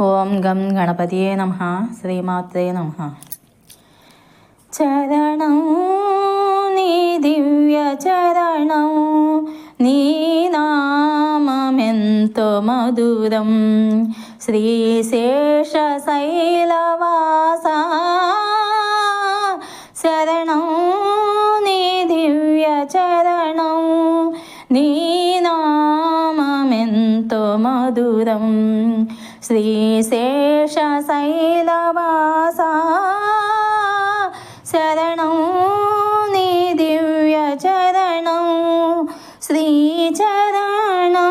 ఓం గం గణపతియే నమ. శ్రీమాత్రే నమ. చరణం నీ దివ్య చరణం నీ నామెంతో మధురం. శ్రీశేషశైలవాస శరణం నీ దివ్య చరణం నీ నామెంతో మధురం. श्रीशेषशैलवासा शरणौ निदिव्यचरणौ श्रीचरणौ।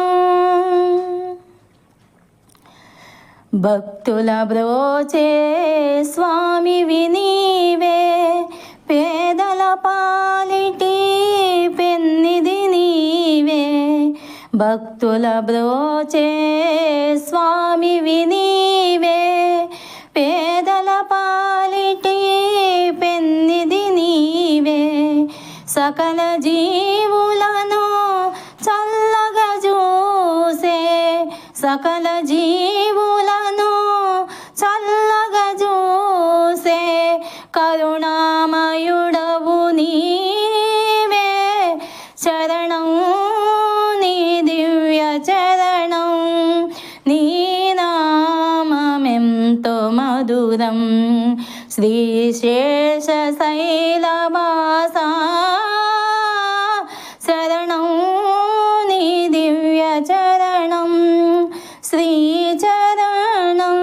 भक्तुलब्रोचे स्वामि विनीवे। భక్తుల బ్రోచే స్వామి వినీవే పేదల పాలిటి పెన్నిది నీవే. సకల జీవులను చల్లగా చూసే సకల జీవులను చల్లగా చూసే కరుణ శ్రీశేషశైలవాసా శరణం నీ దివ్య చరణం శ్రీచరణం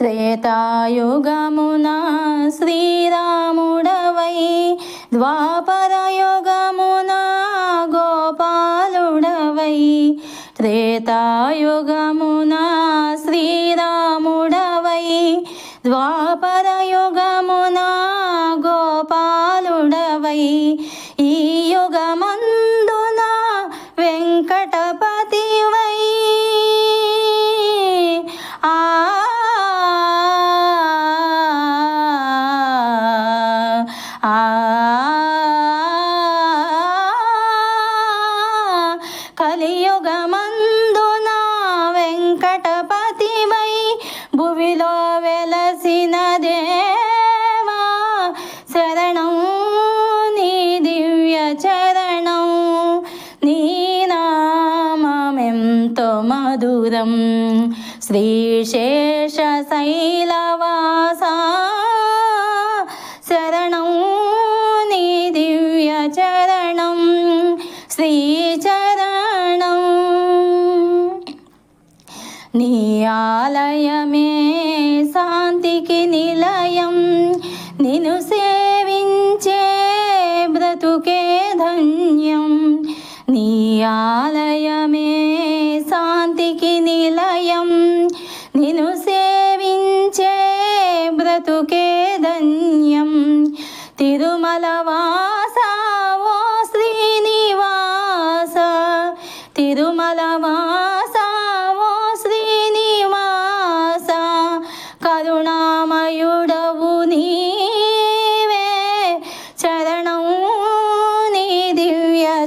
త్రేతాయుగమున శ్రీరాముడవై ద్వాపరయుగమున గోపాలుడవై త్రేతాయుగమున శ్రీరాముడవై. ద్వాపర మధురం. శ్రీశేషశైలవాస శరణం నీ దివ్య చరణం. శ్రీచరణం నీ ఆలయమే శాంతికి నిలయం. నిన్ను నిలయం నిను సేవించే బ్రతుకే ధన్యం. తిరుమల వాస ఓ శ్రీనివాస. తిరుమల వాస ఓ శ్రీనివాస. కరుణామయుడవు నీవే. చరణం నీ దివ్య